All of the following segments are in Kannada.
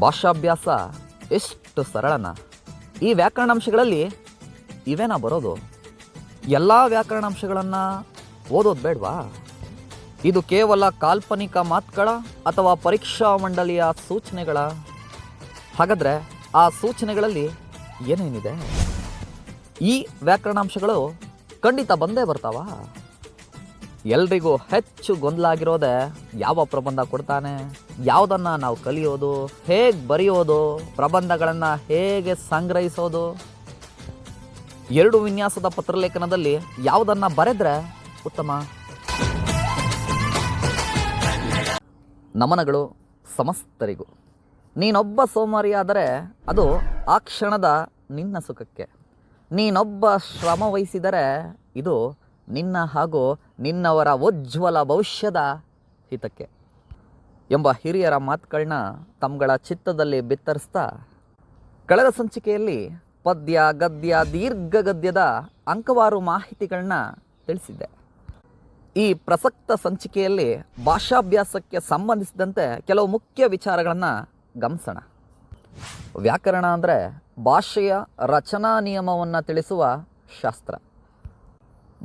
ಭಾಷಾಭ್ಯಾಸ ಎಷ್ಟು ಸರಳನ? ಈ ವ್ಯಾಕರಣಾಂಶಗಳಲ್ಲಿ ಇವೇನಾ ಬರೋದು? ಎಲ್ಲ ವ್ಯಾಕರಣಾಂಶಗಳನ್ನು ಓದೋದು ಬೇಡವಾ? ಇದು ಕೇವಲ ಕಾಲ್ಪನಿಕ ಮಾತುಗಳ ಅಥವಾ ಪರೀಕ್ಷಾ ಮಂಡಳಿಯ ಸೂಚನೆಗಳ? ಹಾಗಾದರೆ ಆ ಸೂಚನೆಗಳಲ್ಲಿ ಏನೇನಿದೆ? ಈ ವ್ಯಾಕರಣಾಂಶಗಳು ಖಂಡಿತ ಬಂದೇ ಬರ್ತಾವ? ಎಲ್ರಿಗೂ ಹೆಚ್ಚು ಗೊಂದಲ ಆಗಿರೋದೆ ಯಾವ ಪ್ರಬಂಧ ಕೊಡ್ತಾನೆ? ಯಾವುದನ್ನು ನಾವು ಕಲಿಯೋದು? ಹೇಗೆ ಬರೆಯೋದು? ಪ್ರಬಂಧಗಳನ್ನು ಹೇಗೆ ಸಂಗ್ರಹಿಸೋದು? ಎರಡು ವಿನ್ಯಾಸದ ಪತ್ರಲೇಖನದಲ್ಲಿ ಯಾವುದನ್ನು ಬರೆದ್ರೆ ಉತ್ತಮ? ನಮನಗಳು ಸಮಸ್ತರಿಗೂ. ನೀನೊಬ್ಬ ಸೋಮಾರಿಯಾದರೆ ಅದು ಆ ಕ್ಷಣದ ನಿನ್ನ ಸುಖಕ್ಕೆ. ನೀನೊಬ್ಬ ಶ್ರಮ ವಹಿಸಿದರೆ ಇದು ನಿನ್ನ ಹಾಗೂ ನಿನ್ನವರ ಉಜ್ವಲ ಭವಿಷ್ಯದ ಹಿತಕ್ಕೆ ಎಂಬ ಹಿರಿಯರ ಮಾತುಗಳನ್ನ ತಮ್ಮಗಳ ಚಿತ್ತದಲ್ಲಿ ಬಿತ್ತರಿಸ್ತಾ ಕಳೆದ ಸಂಚಿಕೆಯಲ್ಲಿ ಪದ್ಯ, ಗದ್ಯ ದೀರ್ಘ ಗದ್ಯದ ಅಂಕವಾರು ಮಾಹಿತಿಗಳನ್ನ ತಿಳಿಸಿದ್ದೆ. ಈ ಪ್ರಸಕ್ತ ಸಂಚಿಕೆಯಲ್ಲಿ ಭಾಷಾಭ್ಯಾಸಕ್ಕೆ ಸಂಬಂಧಿಸಿದಂತೆ ಕೆಲವು ಮುಖ್ಯ ವಿಚಾರಗಳನ್ನು ಗಮನಿಸೋಣ. ವ್ಯಾಕರಣ ಅಂದರೆ ಭಾಷೆಯ ರಚನಾ ನಿಯಮವನ್ನು ತಿಳಿಸುವ ಶಾಸ್ತ್ರ.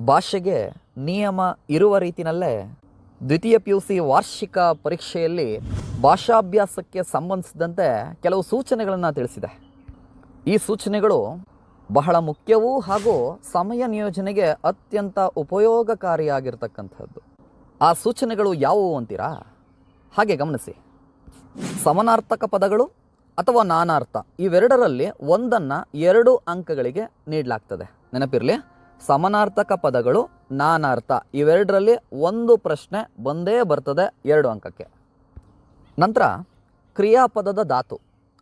ಭಾಷೆಗೆ ನಿಯಮ ಇರುವ ರೀತಿಯಲ್ಲೇ ದ್ವಿತೀಯ ಪಿ ಯು ಸಿ ವಾರ್ಷಿಕ ಪರೀಕ್ಷೆಯಲ್ಲಿ ಭಾಷಾಭ್ಯಾಸಕ್ಕೆ ಸಂಬಂಧಿಸಿದಂತೆ ಕೆಲವು ಸೂಚನೆಗಳನ್ನು ತಿಳಿಸಿದೆ. ಈ ಸೂಚನೆಗಳು ಬಹಳ ಮುಖ್ಯವೂ ಹಾಗೂ ಸಮಯ ನಿಯೋಜನೆಗೆ ಅತ್ಯಂತ ಉಪಯೋಗಕಾರಿಯಾಗಿರ್ತಕ್ಕಂಥದ್ದು. ಆ ಸೂಚನೆಗಳು ಯಾವುವು ಅಂತೀರಾ? ಹಾಗೆ ಗಮನಿಸಿ. ಸಮನಾರ್ಥಕ ಪದಗಳು ಅಥವಾ ನಾನಾರ್ಥ ಇವೆರಡರಲ್ಲಿ ಒಂದನ್ನು ಎರಡು ಅಂಕಗಳಿಗೆ ನೀಡಲಾಗ್ತದೆ. ನೆನಪಿರಲಿ? ಸಮನಾರ್ಥಕ ಪದಗಳು ನಾನಾರ್ಥ. ಇವೆರಡರಲ್ಲಿ ಒಂದು ಪ್ರಶ್ನೆ ಬಂದೇ ಬರ್ತದೆ ಎರಡು ಅಂಕಕ್ಕೆ. ನಂತರ ಕ್ರಿಯಾಪದದ ಧಾತು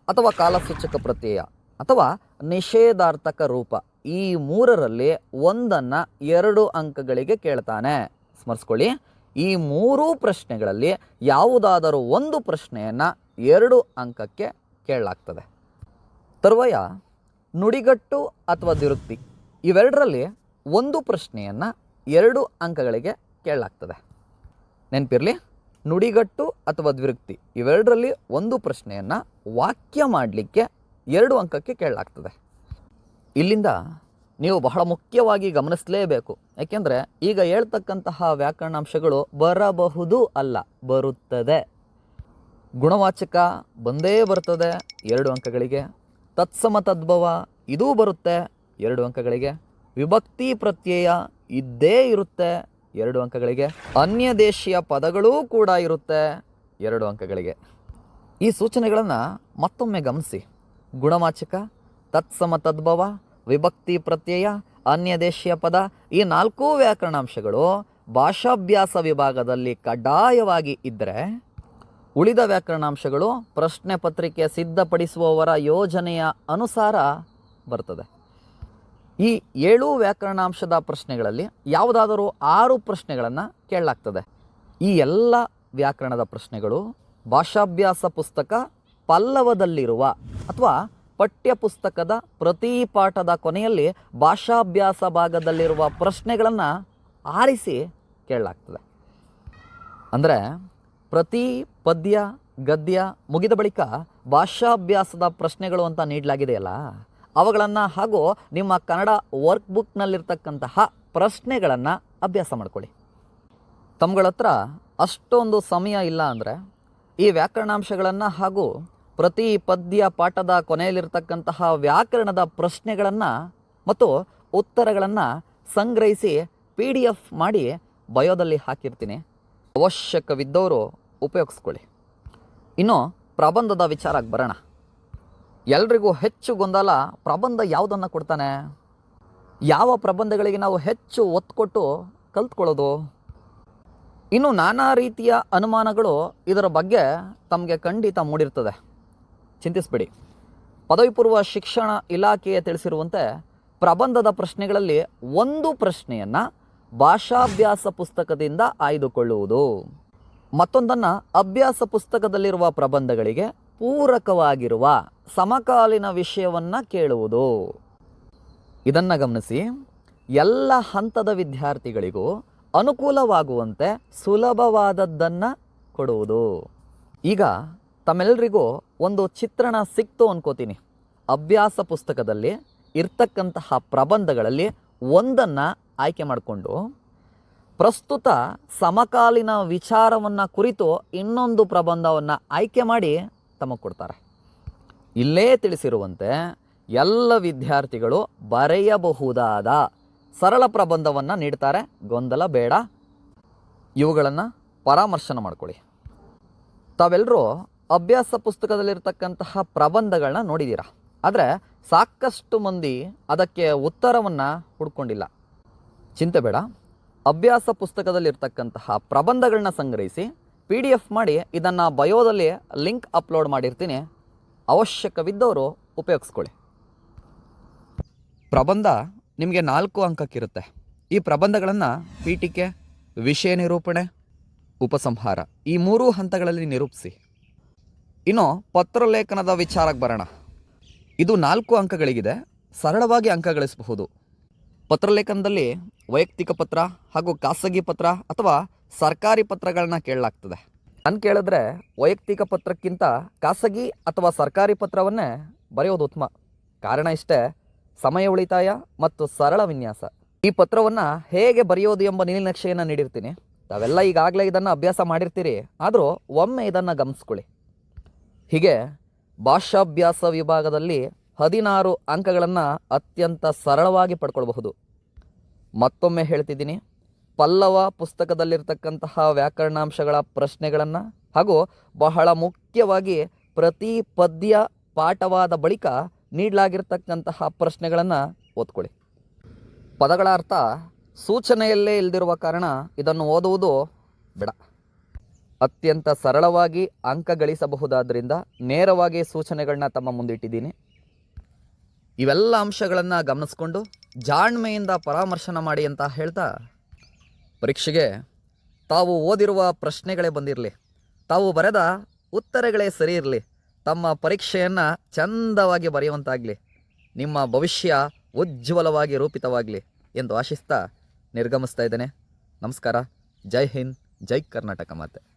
ಅಥವಾ ಕಾಲಸೂಚಕ ಪ್ರತ್ಯಯ ಅಥವಾ ನಿಷೇಧಾರ್ಥಕ ರೂಪ ಈ ಮೂರರಲ್ಲಿ ಒಂದನ್ನು ಎರಡು ಅಂಕಗಳಿಗೆ ಕೇಳ್ತಾನೆ. ಸ್ಮರಿಸ್ಕೊಳ್ಳಿ. ಈ ಮೂರೂ ಪ್ರಶ್ನೆಗಳಲ್ಲಿ ಯಾವುದಾದರೂ ಒಂದು ಪ್ರಶ್ನೆಯನ್ನು ಎರಡು ಅಂಕಕ್ಕೆ ಕೇಳಲಾಗ್ತದೆ. ತರುವಾಯ ನುಡಿಗಟ್ಟು ಅಥವಾ ದಿರುಕ್ತಿ ಇವೆರಡರಲ್ಲಿ ಒಂದು ಪ್ರಶ್ನೆಯನ್ನು ಎರಡು ಅಂಕಗಳಿಗೆ ಕೇಳಲಾಗ್ತದೆ. ನೆನಪಿರಲಿ? ನುಡಿಗಟ್ಟು ಅಥವಾ ದ್ವಿರುಕ್ತಿ ಇವೆರಡರಲ್ಲಿ ಒಂದು ಪ್ರಶ್ನೆಯನ್ನು ವಾಕ್ಯ ಮಾಡಲಿಕ್ಕೆ ಎರಡು ಅಂಕಕ್ಕೆ ಕೇಳಲಾಗ್ತದೆ. ಇಲ್ಲಿಂದ ನೀವು ಬಹಳ ಮುಖ್ಯವಾಗಿ ಗಮನಿಸಲೇಬೇಕು. ಯಾಕೆಂದರೆ ಈಗ ಹೇಳ್ತಕ್ಕಂತಹ ವ್ಯಾಕರಣಾಂಶಗಳು ಬರಬಹುದು ಅಲ್ಲ, ಬರುತ್ತದೆ. ಗುಣವಾಚಕ ಬಂದೇ ಬರ್ತದೆ ಎರಡು ಅಂಕಗಳಿಗೆ. ತತ್ಸಮ ತದ್ಭವ ಇದೂ ಬರುತ್ತೆ ಎರಡು ಅಂಕಗಳಿಗೆ. ವಿಭಕ್ತಿ ಪ್ರತ್ಯಯ ಇದ್ದೇ ಇರುತ್ತೆ ಎರಡು ಅಂಕಗಳಿಗೆ. ಅನ್ಯ ದೇಶೀಯ ಪದಗಳೂ ಕೂಡ ಇರುತ್ತೆ ಎರಡು ಅಂಕಗಳಿಗೆ. ಈ ಸೂಚನೆಗಳನ್ನು ಮತ್ತೊಮ್ಮೆ ಗಮನಿಸಿ. ಗುಣವಾಚಕ, ತತ್ಸಮ ತದ್ಭವ, ವಿಭಕ್ತಿ ಪ್ರತ್ಯಯ, ಅನ್ಯ ದೇಶೀಯ ಪದ, ಈ ನಾಲ್ಕೂ ವ್ಯಾಕರಣಾಂಶಗಳು ಭಾಷಾಭ್ಯಾಸ ವಿಭಾಗದಲ್ಲಿ ಕಡ್ಡಾಯವಾಗಿ ಇದ್ದರೆ ಉಳಿದ ವ್ಯಾಕರಣಾಂಶಗಳು ಪ್ರಶ್ನೆ ಪತ್ರಿಕೆ ಸಿದ್ಧಪಡಿಸುವವರ ಯೋಜನೆಯ ಅನುಸಾರ ಬರ್ತದೆ. ಈ ಏಳು ವ್ಯಾಕರಣಾಂಶದ ಪ್ರಶ್ನೆಗಳಲ್ಲಿ ಯಾವುದಾದರೂ ಆರು ಪ್ರಶ್ನೆಗಳನ್ನು ಕೇಳಲಾಗ್ತದೆ. ಈ ಎಲ್ಲ ವ್ಯಾಕರಣದ ಪ್ರಶ್ನೆಗಳು ಭಾಷಾಭ್ಯಾಸ ಪುಸ್ತಕ ಪಲ್ಲವದಲ್ಲಿರುವ ಅಥವಾ ಪಠ್ಯಪುಸ್ತಕದ ಪ್ರತಿ ಪಾಠದ ಕೊನೆಯಲ್ಲಿ ಭಾಷಾಭ್ಯಾಸ ಭಾಗದಲ್ಲಿರುವ ಪ್ರಶ್ನೆಗಳನ್ನು ಆರಿಸಿ ಕೇಳಲಾಗ್ತದೆ. ಅಂದರೆ ಪ್ರತಿ ಪದ್ಯ, ಗದ್ಯ ಮುಗಿದ ಬಳಿಕ ಭಾಷಾಭ್ಯಾಸದ ಪ್ರಶ್ನೆಗಳು ಅಂತ ನೀಡಲಾಗಿದೆಯಲ್ಲ? ಅವುಗಳನ್ನು ಹಾಗೂ ನಿಮ್ಮ ಕನ್ನಡ ವರ್ಕ್ ಬುಕ್ನಲ್ಲಿರ್ತಕ್ಕಂತಹ ಪ್ರಶ್ನೆಗಳನ್ನು ಅಭ್ಯಾಸ ಮಾಡಿಕೊಳ್ಳಿ. ತಮ್ಗಳ ಹತ್ರ ಅಷ್ಟೊಂದು ಸಮಯ ಇಲ್ಲ ಅಂದರೆ ಈ ವ್ಯಾಕರಣಾಂಶಗಳನ್ನು ಹಾಗೂ ಪ್ರತಿ ಪದ್ಯ ಪಾಠದ ಕೊನೆಯಲ್ಲಿರ್ತಕ್ಕಂತಹ ವ್ಯಾಕರಣದ ಪ್ರಶ್ನೆಗಳನ್ನು ಮತ್ತು ಉತ್ತರಗಳನ್ನು ಸಂಗ್ರಹಿಸಿ ಪಿ ಡಿ ಎಫ್ ಮಾಡಿ ಬಯೋದಲ್ಲಿ ಹಾಕಿರ್ತೀನಿ. ಅವಶ್ಯಕವಿದ್ದವರು ಉಪಯೋಗಿಸ್ಕೊಳ್ಳಿ. ಇನ್ನು ಪ್ರಬಂಧದ ವಿಚಾರಕ್ಕೆ ಬರೋಣ. ಎಲ್ರಿಗೂ ಹೆಚ್ಚು ಗೊಂದಲ ಪ್ರಬಂಧ ಯಾವುದನ್ನು ಕೊಡ್ತಾನೆ? ಯಾವ ಪ್ರಬಂಧಗಳಿಗೆ ನಾವು ಹೆಚ್ಚು ಒತ್ತು ಕೊಟ್ಟು ಕಲ್ತ್ಕೊಳ್ಳೋದು? ಇನ್ನು ನಾನಾ ರೀತಿಯ ಅನುಮಾನಗಳು ಇದರ ಬಗ್ಗೆ ತಮಗೆ ಖಂಡಿತ ಮೂಡಿರ್ತದೆ. ಚಿಂತಿಸಬೇಡಿ. ಪದವಿ ಪೂರ್ವ ಶಿಕ್ಷಣ ಇಲಾಖೆಯೇ ತಿಳಿಸಿರುವಂತೆ ಪ್ರಬಂಧದ ಪ್ರಶ್ನೆಗಳಲ್ಲಿ ಒಂದು ಪ್ರಶ್ನೆಯನ್ನು ಭಾಷಾಭ್ಯಾಸ ಪುಸ್ತಕದಿಂದ ಆಯ್ದುಕೊಳ್ಳುವುದು. ಮತ್ತೊಂದನ್ನು ಅಭ್ಯಾಸ ಪುಸ್ತಕದಲ್ಲಿರುವ ಪ್ರಬಂಧಗಳಿಗೆ ಪೂರಕವಾಗಿರುವ ಸಮಕಾಲೀನ ವಿಷಯವನ್ನು ಕೇಳುವುದು. ಇದನ್ನು ಗಮನಿಸಿ. ಎಲ್ಲ ಹಂತದ ವಿದ್ಯಾರ್ಥಿಗಳಿಗೂ ಅನುಕೂಲವಾಗುವಂತೆ ಸುಲಭವಾದದ್ದನ್ನು ಕೊಡುವುದು. ಈಗ ತಮ್ಮೆಲ್ಲರಿಗೂ ಒಂದು ಚಿತ್ರಣ ಸಿಕ್ತು ಅನ್ಕೋತೀನಿ. ಅಭ್ಯಾಸ ಪುಸ್ತಕದಲ್ಲಿ ಇರ್ತಕ್ಕಂತಹ ಪ್ರಬಂಧಗಳಲ್ಲಿ ಒಂದನ್ನು ಆಯ್ಕೆ ಮಾಡಿಕೊಂಡು, ಪ್ರಸ್ತುತ ಸಮಕಾಲೀನ ವಿಚಾರವನ್ನು ಕುರಿತು ಇನ್ನೊಂದು ಪ್ರಬಂಧವನ್ನು ಆಯ್ಕೆ ಮಾಡಿ ತಮಗೆ ಕೊಡ್ತಾರೆ. ಇಲ್ಲೇ ತಿಳಿಸಿರುವಂತೆ ಎಲ್ಲ ವಿದ್ಯಾರ್ಥಿಗಳು ಬರೆಯಬಹುದಾದ ಸರಳ ಪ್ರಬಂಧವನ್ನು ನೀಡ್ತಾರೆ. ಗೊಂದಲ ಬೇಡ. ಇವುಗಳನ್ನು ಪರಾಮರ್ಶನ ಮಾಡ್ಕೊಳ್ಳಿ. ತಾವೆಲ್ಲರೂ ಅಭ್ಯಾಸ ಪುಸ್ತಕದಲ್ಲಿರ್ತಕ್ಕಂತಹ ಪ್ರಬಂಧಗಳನ್ನ ನೋಡಿದ್ದೀರಾ ಆದರೆ ಸಾಕಷ್ಟು ಮಂದಿ ಅದಕ್ಕೆ ಉತ್ತರವನ್ನು ಹುಡ್ಕೊಂಡಿಲ್ಲ. ಚಿಂತೆ ಬೇಡ. ಅಭ್ಯಾಸ ಪುಸ್ತಕದಲ್ಲಿರ್ತಕ್ಕಂತಹ ಪ್ರಬಂಧಗಳನ್ನ ಸಂಗ್ರಹಿಸಿ ಪಿ ಡಿ ಎಫ್ ಮಾಡಿ ಇದನ್ನು ಬಯೋದಲ್ಲಿ ಲಿಂಕ್ ಅಪ್ಲೋಡ್ ಮಾಡಿರ್ತೀನಿ. ಅವಶ್ಯಕವಿದ್ದವರು ಉಪಯೋಗಿಸ್ಕೊಳ್ಳಿ. ಪ್ರಬಂಧ ನಿಮಗೆ ನಾಲ್ಕು ಅಂಕಕ್ಕಿರುತ್ತೆ. ಈ ಪ್ರಬಂಧಗಳನ್ನು ಪೀಠಿಕೆ, ವಿಷಯ ನಿರೂಪಣೆ, ಉಪಸಂಹಾರ ಈ ಮೂರೂ ಹಂತಗಳಲ್ಲಿ ನಿರೂಪಿಸಿ. ಇನ್ನು ಪತ್ರಲೇಖನದ ವಿಚಾರಕ್ಕೆ ಬರೋಣ. ಇದು ನಾಲ್ಕು ಅಂಕಗಳಿಗಿದೆ. ಸರಳವಾಗಿ ಅಂಕ ಗಳಿಸಬಹುದು ಪತ್ರಲೇಖನದಲ್ಲಿ ವೈಯಕ್ತಿಕ ಪತ್ರ ಹಾಗೂ ಖಾಸಗಿ ಪತ್ರ ಅಥವಾ ಸರ್ಕಾರಿ ಪತ್ರಗಳನ್ನ ಕೇಳಲಾಗ್ತದೆ. ನಾನು ಕೇಳಿದ್ರೆ ವೈಯಕ್ತಿಕ ಪತ್ರಕ್ಕಿಂತ ಖಾಸಗಿ ಅಥವಾ ಸರ್ಕಾರಿ ಪತ್ರವನ್ನೇ ಬರೆಯೋದು ಉತ್ತಮ. ಕಾರಣ ಇಷ್ಟೇ, ಸಮಯ ಉಳಿತಾಯ ಮತ್ತು ಸರಳ ವಿನ್ಯಾಸ. ಈ ಪತ್ರವನ್ನು ಹೇಗೆ ಬರೆಯೋದು ಎಂಬ ನೀಲನಕ್ಷೆಯನ್ನು ನೀಡಿರ್ತೀನಿ. ತಾವೆಲ್ಲ ಈಗಾಗಲೇ ಇದನ್ನು ಅಭ್ಯಾಸ ಮಾಡಿರ್ತೀರಿ, ಆದರೂ ಒಮ್ಮೆ ಇದನ್ನು ಗಮನಿಸ್ಕೊಳ್ಳಿ. ಹೀಗೆ ಭಾಷಾಭ್ಯಾಸ ವಿಭಾಗದಲ್ಲಿ ಹದಿನಾರು ಅಂಕಗಳನ್ನು ಅತ್ಯಂತ ಸರಳವಾಗಿ ಪಡ್ಕೊಳ್ಬಹುದು. ಮತ್ತೊಮ್ಮೆ ಹೇಳ್ತಿದ್ದೀನಿ ಪಲ್ಲವ ಪುಸ್ತಕದಲ್ಲಿರ್ತಕ್ಕಂತಹ ವ್ಯಾಕರಣಾಂಶಗಳ ಪ್ರಶ್ನೆಗಳನ್ನು ಹಾಗೂ ಬಹಳ ಮುಖ್ಯವಾಗಿ ಪ್ರತಿ ಪದ್ಯ ಪಾಠವಾದ ಬಳಿಕ ನೀಡಲಾಗಿರ್ತಕ್ಕಂತಹ ಪ್ರಶ್ನೆಗಳನ್ನು ಓದ್ಕೊಳ್ಳಿ. ಪದಗಳ ಅರ್ಥ ಸೂಚನೆಯಲ್ಲೇ ಇಲ್ದಿರುವ ಕಾರಣ ಇದನ್ನು ಓದುವುದು ಬೇಡ. ಅತ್ಯಂತ ಸರಳವಾಗಿ ಅಂಕ ಗಳಿಸಬಹುದಾದ್ರಿಂದ ನೇರವಾಗಿ ಸೂಚನೆಗಳನ್ನ ತಮ್ಮ ಮುಂದಿಟ್ಟಿದ್ದೀನಿ. ಇವೆಲ್ಲ ಅಂಶಗಳನ್ನು ಗಮನಿಸ್ಕೊಂಡು ಜಾಣ್ಮೆಯಿಂದ ಪರಾಮರ್ಶನ ಮಾಡಿ ಅಂತ ಹೇಳ್ತಾ ಪರೀಕ್ಷೆಗೆ ತಾವು ಓದಿರುವ ಪ್ರಶ್ನೆಗಳೇ ಬಂದಿರಲಿ. ತಾವು ಬರೆದ ಉತ್ತರಗಳೇ ಸರಿ ಇರಲಿ. ತಮ್ಮ ಪರೀಕ್ಷೆಯನ್ನು ಚಂದವಾಗಿ ಬರೆಯುವಂತಾಗಲಿ. ನಿಮ್ಮ ಭವಿಷ್ಯ ಉಜ್ವಲವಾಗಿ ರೂಪಿತವಾಗಲಿ ಎಂದು ಆಶಿಸ್ತಾ ನಿರ್ಗಮಿಸ್ತಾ ಇದ್ದೇನೆ. ನಮಸ್ಕಾರ. ಜೈ ಹಿಂದ್, ಜೈ ಕರ್ನಾಟಕ ಮಾತೆ.